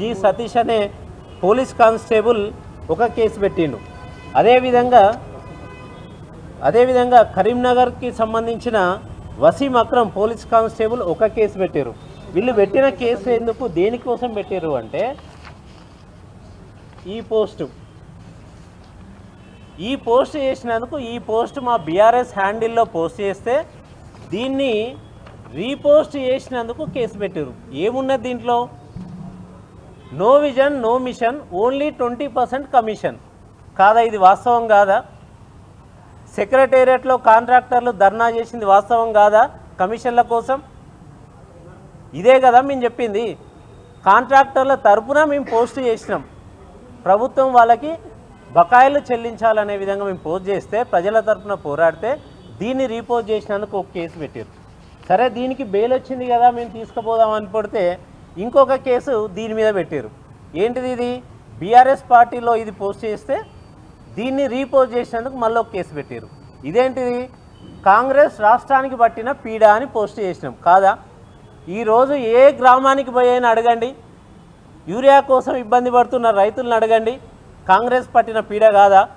G Satish అనే police constable ఒక case పెట్టిండు. అదేవిధంగా అదేవిధంగా కరీంనగర్కి సంబంధించిన వసీం అక్రమ్ పోలీస్ కానిస్టేబుల్ ఒక కేసు పెట్టారు వీళ్ళు పెట్టిన కేసు ఎందుకు దేనికోసం పెట్టారు అంటే ఈ పోస్టు. ఈ పోస్ట్ చేసినందుకు ఈ పోస్ట్ మా బీఆర్ఎస్ హ్యాండిల్లో పోస్ట్ చేస్తే దీన్ని రీపోస్ట్ చేసినందుకు కేసు పెట్టారు ఏమున్నది దీంట్లో? No vision no mission only twenty percent commission. కాదా ఇది వాస్తవం కాదా? సెక్రటేరియట్లో కాంట్రాక్టర్లు ధర్నా చేసింది వాస్తవం కాదా? కమిషన్ల కోసం? ఇదే కదా మేము చెప్పింది. కాంట్రాక్టర్ల తరపున మేము పోస్ట్ చేసినాం. ప్రభుత్వం వాళ్ళకి బకాయిలు చెల్లించాలనే విధంగా మేము పోస్ట్ చేస్తే ప్రజల తరపున పోరాడితే దీన్ని రీపోజ్ చేసినందుకు ఒక కేసు పెట్టారు సరే దీనికి బెయిల్ వచ్చింది కదా మేము తీసుకుపోదాం అని పడితే ఇంకొక కేసు దీని మీద పెట్టారు. ఏంటిది ఇది? బీఆర్ఎస్ పార్టీలో ఇది పోస్ట్ చేస్తే దీన్ని రీపోజ్ చేసినందుకు మళ్ళీ ఒక కేసు పెట్టారు. ఇదేంటిది? కాంగ్రెస్ రాష్ట్రానికి పట్టిన పీడ అని పోస్ట్ చేసినాం. కాదా? ఈరోజు ఏ గ్రామానికి పోయినా అడగండి. యూరియా కోసం ఇబ్బంది పడుతున్న రైతులను అడగండి. కాంగ్రెస్ పట్టిన పీడ కాదా?